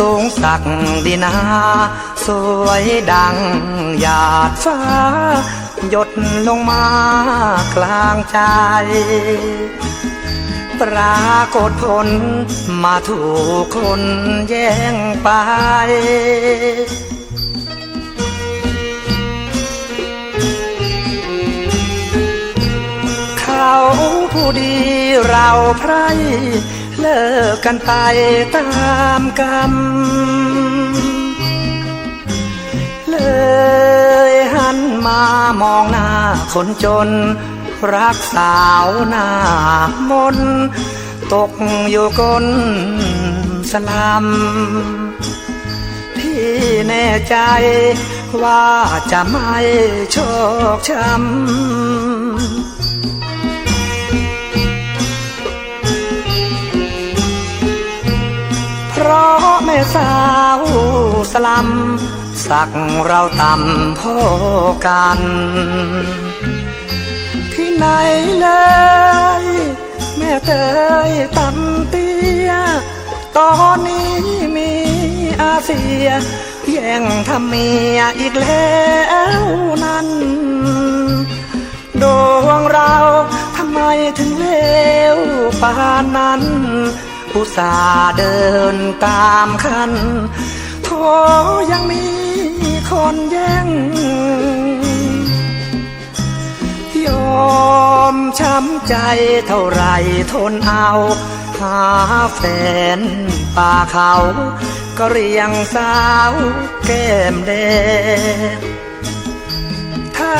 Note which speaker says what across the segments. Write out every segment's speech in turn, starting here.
Speaker 1: สูงสักดินา สวยดังหยาดฟ้า หยดลงมากลางใจ ปรากฏผลมาถูกคนแย่งไปเขาผู้ดีเราไพร กกันไปตามกรรม เลยหันมามองหน้าคนจน รักสาวหน้ามน ตกอยู่ก้นสลัมพี่แน่ใจว่าจะไม่โชคช้ำ สลัมสักเราต่ำพ่อกันที่ไหนเลย แม่เตยต่ำเตี้ย ตอนนี้มีอาเซีย แย่งทำเมียอีกแล้วนั้นดวงเราทำไมถึงเลวปานนั้นอุตส่าห์เดินตามคัน ยังมีคนแย่งยอมช้ำใจเท่าไรทนเอา หาแฟนป่าเขา ก็เรียงสาวแก้มแดงถ้า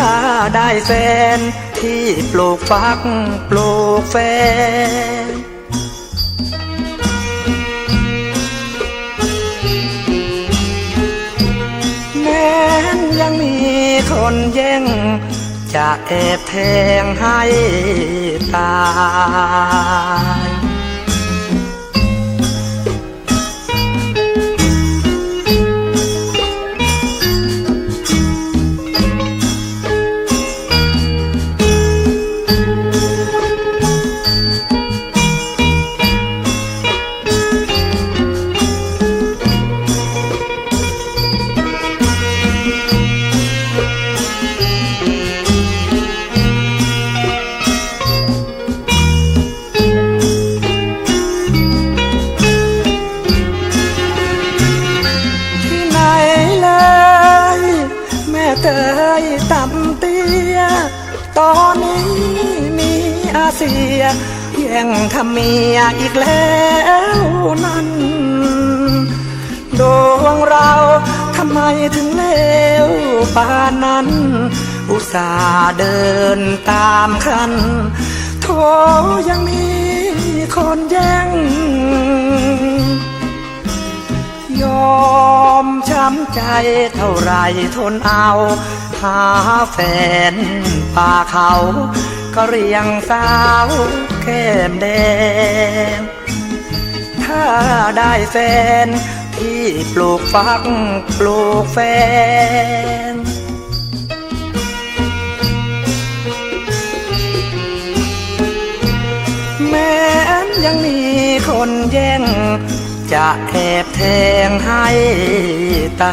Speaker 1: ได้แฟนที่ปลูกฟักปลูกแฟน นแย่ง จะแอบแทงให้ตา เซียแย่งทำเมียอีกแล้วนั้นดวงเราทำไมถึงเลวปานนั้น อุตส่าห์เดินตามคันโทยังมีคนแย่ง ยอมช้ำใจเท่าไรทนเอา หาแฟนป่าเขาก็เรียงสาวแก้มแดง ถ้าได้แฟนที่ปลูกฟักปลูกแฟนแม้ยังมีคนแย่ง จะแอบแทงให้ตา